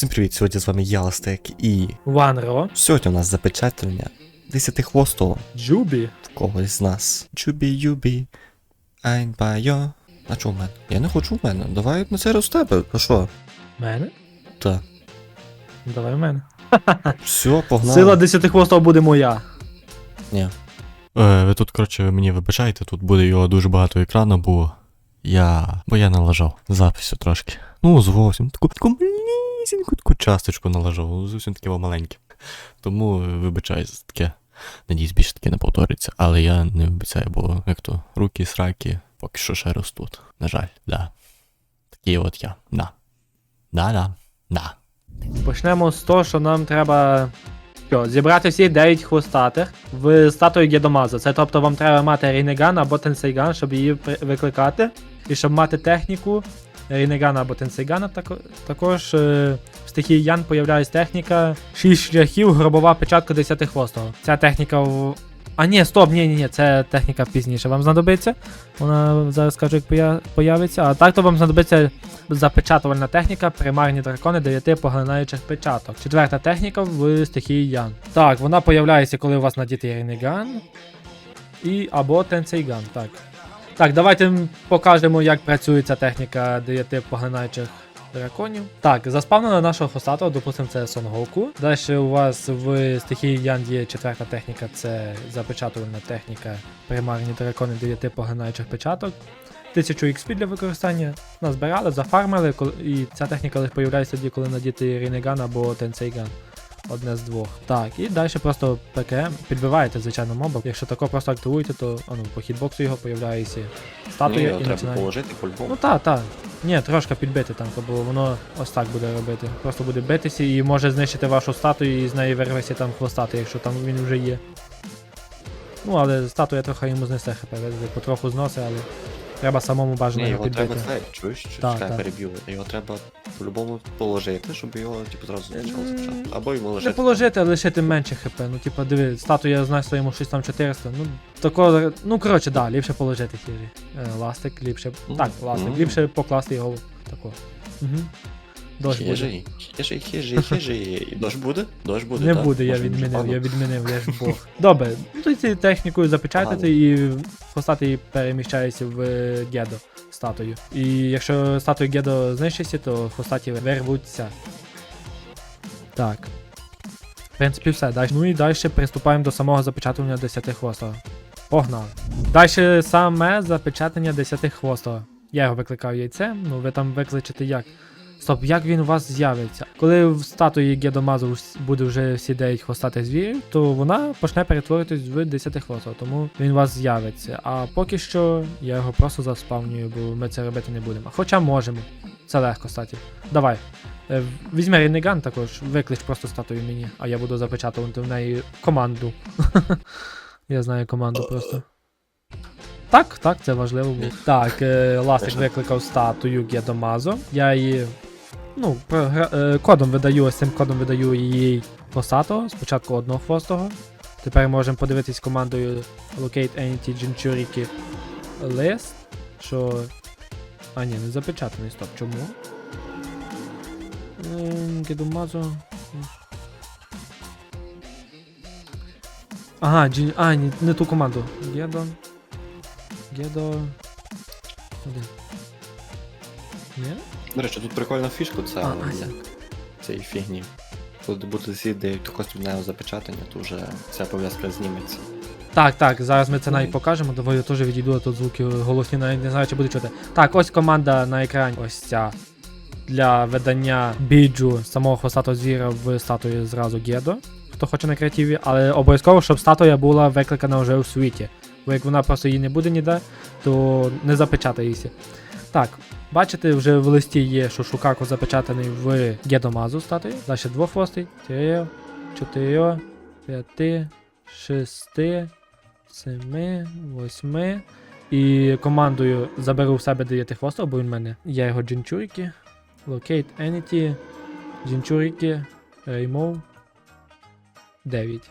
Всім привіт, сьогодні з вами я, Ластек, і Ванро, сьогодні у нас запечатлення десятихвостого Джубі. в когось з нас. Чубі юбі, айн байо. А чого в мене? Я не хочу в мене. Давай на це раз в тебе. А що? Мене? Так. Давай в мене. Все, погнали. Сила десятихвостого буде моя. Ні. Е, ви тут, коротше, ви мені вибачайте, тут буде його дуже багато екрану, бо я. бо я налажав записю трошки. Ну, зовсім таку таку малісіньку таку часточку налажав, зовсім таке маленьке. Тому е, вибачаю за таке. Надіюсь, більше таке не повториться, але я не обіцяю, бо як то руки, сраки, поки що ще ростуть. На жаль, да. Такий от я. Да. Да-да. Да. Почнемо з того, що нам треба що, зібрати всі 9 хвостатих в статую Гедомаза. Це тобто вам треба мати Рейнеган або Тенсейган, щоб її викликати. І щоб мати техніку Рейнегана або Тенсейгана, тако- також е, в стихії Ян появляється техніка 6 шляхів, гробова печатка 10 хвостого. Ця техніка в. А ні, стоп, ні, ні, ні, це техніка пізніше вам знадобиться. Вона зараз скажу, як поя- появиться. А так то вам знадобиться запечатувальна техніка, примарні дракони 9 поглинаючих печаток. Четверта техніка в стихії Ян. Так, вона появляється, коли у вас надітий Ренеган і або Тенсейган. Так. Так, давайте покажемо, як працює ця техніка 9 поглинаючих драконів. Так, заспавнена нашого хосатого, допустимо, це Сон Гоку. Далі у вас в стихії Ян є четверта техніка, це запечатувальна техніка, примарні дракони 9 поглинаючих печаток. 1000 XP для використання назбирали, зафармили, і ця техніка лише появляється тоді, коли надіти Рінеган або Тенсейган. Одне з двох. Так, і далі просто ПКМ підбиваєте, звичайно, моба. Якщо тако просто активуєте, то а ну, по хітбоксу його появляється статуя Ні, і треба починає. положити по-любому. Ну так, так. Ні, трошки підбити там, бо воно ось так буде робити. Просто буде битися і може знищити вашу статую і з неї вирветься там хвостати, якщо там він вже є. Ну, але статуя трохи йому знесе хп, потроху зносить, але треба самому бажано Ні, його його треба підбити. цей, чуєш, Так, чекай, так. переб'ю. Його треба по-любому положити, щоб його типу зразу почало спочатку. Або йому Не положити, а лишити менше хп. Ну, типа, диви, статуя знає своєму щось там 400. Ну, такого. Ну, коротше, да, ліпше положити хірі. Е, ластик, ліпше. Мгм. Так, ластик, Мгм. ліпше покласти його тако. Угу. Дощ буде. Хижий, хижий, хижий, хижий. Дощ буде? Дощ буде, Не так? буде, я Може, він відмінив, я відмінив, я ж Бог. Добре, ну то ці технікою запечатати і постати переміщається в е, Гедо статую. І якщо статую Гедо знищиться, то хвостаті вирвуться. Так. В принципі, все. Далі. Ну і далі приступаємо до самого запечатування 10 хвостого. Погнали. Далі саме запечатання 10 хвостого. Я його викликав яйцем, ну ви там викличете як. Стоп, як він у вас з'явиться? Коли в статуї Гедомазу буде вже всі 9 хвостатих звірів, то вона почне перетворитись в 10 хвостів, тому він у вас з'явиться. А поки що я його просто заспавнюю, бо ми це робити не будемо. Хоча можемо. Це легко, кстати. Давай. Е, Візьми Ренеган також, виклич просто статую мені, а я буду запечатувати в неї команду. я знаю команду просто. Так, так, це важливо було. Так, е, Ластик викликав статую Гедомазо. Я її. Ну, програ- е, кодом видаю, ось цим кодом видаю її хвостатого, спочатку одного хвостого. Тепер можемо подивитись командою Locate Entity Jinchuriki List, що. А ні, не запечатаний, стоп. Чому? Ем, Ага, Джин... А, ні, не ту команду. Гедо. Гедо. Один. Ні? До речі, тут прикольна фішка, це А, а, цієї фігні. Коли хтось від нього запечатання, то вже ця пов'язка зніметься. Так, так, зараз ми це навіть покажемо. Давай я теж відійду, а тут звуки голосні, навіть не знаю, чи буде чути. Так, ось команда на екрані. Ось ця. Для видання біджу самого хвостатого звіра в статуї зразу Гедо, хто хоче на креативі, але обов'язково, щоб статуя була викликана вже у світі. Бо як вона просто її не буде ніде, то не запечатається. Так, бачите, вже в листі є, що Шукаку запечатаний в Гедомазу статуї. Далі три, чотири, п'яти, шести, семи, восьми. І командою заберу в себе 9 хвостів, бо він в мене. Я його джинчурики. Locate Entity. Джинчурики. Remove. 9.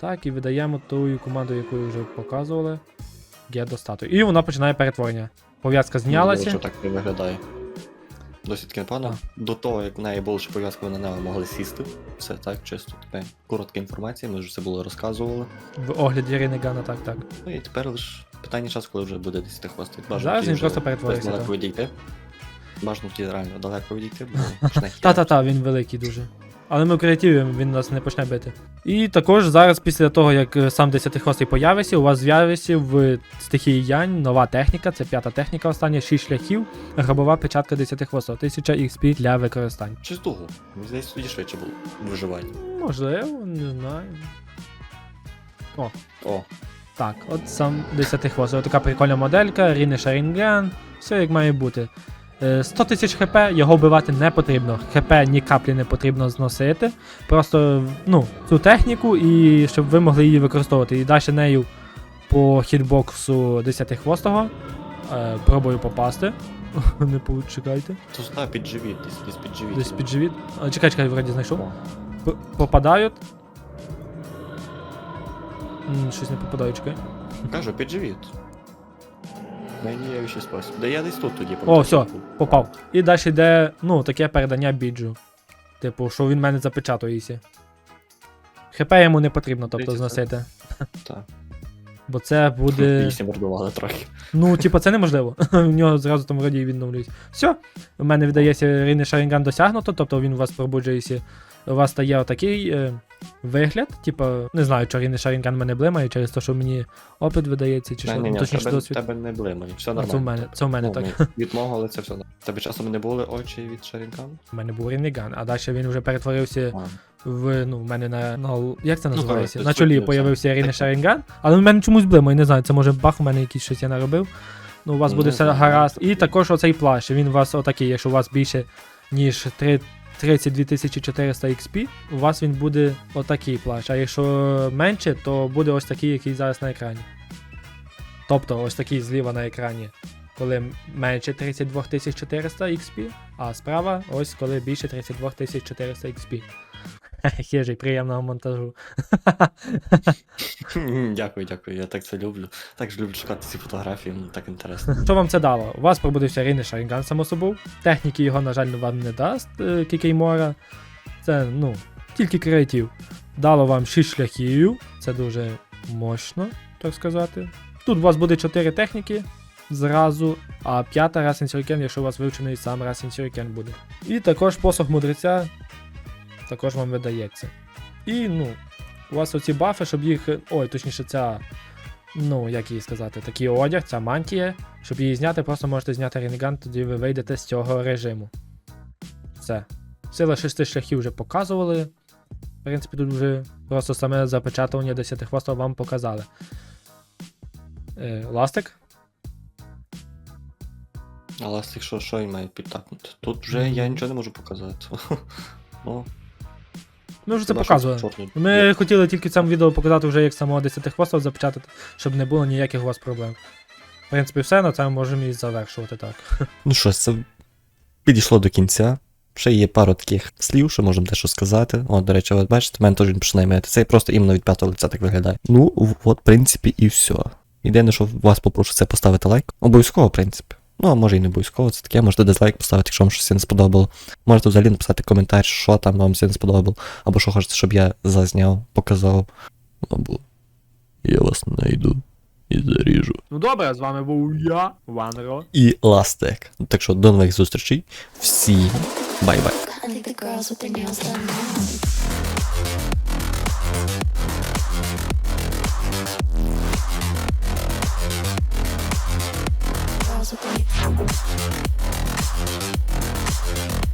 Так, і видаємо ту команду, яку вже показували. Get до статуї. І вона починає перетворення. Пов'язка Ну, знялася. Що так не виглядає. Досить непогано. До того, як в неї була ще пов'язка, ви на неї могли сісти. Все так, чисто така коротка інформація, ми вже це було розказували. В огляді Рейнегана, так, так. Ну і тепер лише питання часу, коли вже буде десь хвостик. Зараз він просто перетворився, Далеко відійти. Бажано ті реально далеко відійти, бо Та-та-та, він великий дуже. Але ми в креативі, він нас не почне бити. І також зараз, після того, як е, сам 10-хвостий появиться, у вас з'явиться в стихії Янь нова техніка, це п'ята техніка, остання 6 шляхів, гробова печатка 10 хвостів, 1000 XP для використання. Чи з того? Здається, тоді швидше було виживання. Можливо, не знаю. О, Так, от сам 10 хвостий. Така прикольна моделька, Ріне Шарінген, все як має бути. Е, 100 тисяч хп, його вбивати не потрібно. ХП ні каплі не потрібно зносити. Просто ну, цю техніку, і щоб ви могли її використовувати. І далі нею по хітбоксу 10 хвостого. Е, пробую попасти. не почекайте. то сюди під живіт, десь, під живіт. Десь під живіт. Чекай, чекай, вроді знайшов. П- попадають. М, Щось не попадаю, чекай. Кажу, під живіт. Найдієвіший спосіб. Да я десь тут тоді попав. О, все, попав. І далі йде, ну, таке передання біджу. Типу, що він в мене запечатується. ХП йому не потрібно, тобто, зносити. Так. Бо це буде. Її мордували трохи. Ну, типу, це неможливо. У нього зразу там вроді відновлюється. Все. У мене видається Рейний Шарінган досягнуто, тобто він у вас пробуджується. У вас стає отакий е, вигляд. Типу, не знаю, чи Рейний Шарінган мене блимає, через те, що мені опит видається, чи що. Ні, ні, ну, ні, точніше тебе, досвід. тебе не блимає, все А, нормально. це в мене, це в мене Ну, так. Від мого, але це все нормально. Тебе часом не були очі від Шарінкану? У мене був Рейніган, а далі він вже перетворився А. в ну, в мене на, на л- як це Ну, називається? коротше, на чолі суть, появився Рейне Так. Але в мене чомусь блимає, не знаю, це може бах у мене якийсь щось я наробив. Ну, у вас Ну, буде не все гаразд. І також оцей плащ, він у вас отакий, якщо у вас більше, ніж 3, 32 400 XP, у вас він буде отакий плащ. А якщо менше, то буде ось такий, який зараз на екрані. Тобто ось такий зліва на екрані, коли менше 32 400 XP, а справа ось коли більше 32 400 XP. Хижий, приємного монтажу. Дякую, дякую, я так це люблю. Так ж люблю шукати ці фотографії, мені так інтересно. Що вам це дало? У вас пробудився Рейний Шарінган, само собою. Техніки його, на жаль, вам не дасть е, Кікеймора. Це, ну, тільки креатив. Дало вам 6 шляхів. Це дуже мощно, так сказати. Тут у вас буде 4 техніки зразу, а п'ята Расін Сюрикен, якщо у вас вивчений сам Расін Сюрикен буде. І також посох мудреця також вам видається. І, ну, у вас оці бафи, щоб їх. Ой, точніше, ця. Ну, як її сказати, такий одяг, ця мантія. Щоб її зняти, просто можете зняти Ренеган, тоді ви вийдете з цього режиму. Все. Сила шести шляхів вже показували. В принципі, тут вже просто саме запечатування 10 хвостів вам показали. Е, ластик? Але якщо що він має підтакнути. Тут вже я нічого не можу показати. Ну, Ми вже це хіба показували. Ми є. хотіли тільки в цьому відео показати вже як самого 10 хвостів запечатати, щоб не було ніяких у вас проблем. В принципі, все, на цьому можемо і завершувати так. Ну що ж, це підійшло до кінця. Ще є пару таких слів, що можемо дещо сказати. О, до речі, от бачите, в мене теж він починає мити. Це просто іменно від п'ятого лиця так виглядає. Ну, от, в принципі, і все. Єдине, що вас попрошу, це поставити лайк. Обов'язково, в принципі. Ну, а може і не обов'язково, це таке, можете дизлайк поставити, якщо вам щось не сподобало. Можете взагалі написати коментар, що там вам все не сподобало, або що хочете, щоб я зазняв, показав. Або я вас знайду і заріжу. Ну добре, з вами був я, Ванро. І ластек. Так що до нових зустрічей. Всім бай-бай. house with me.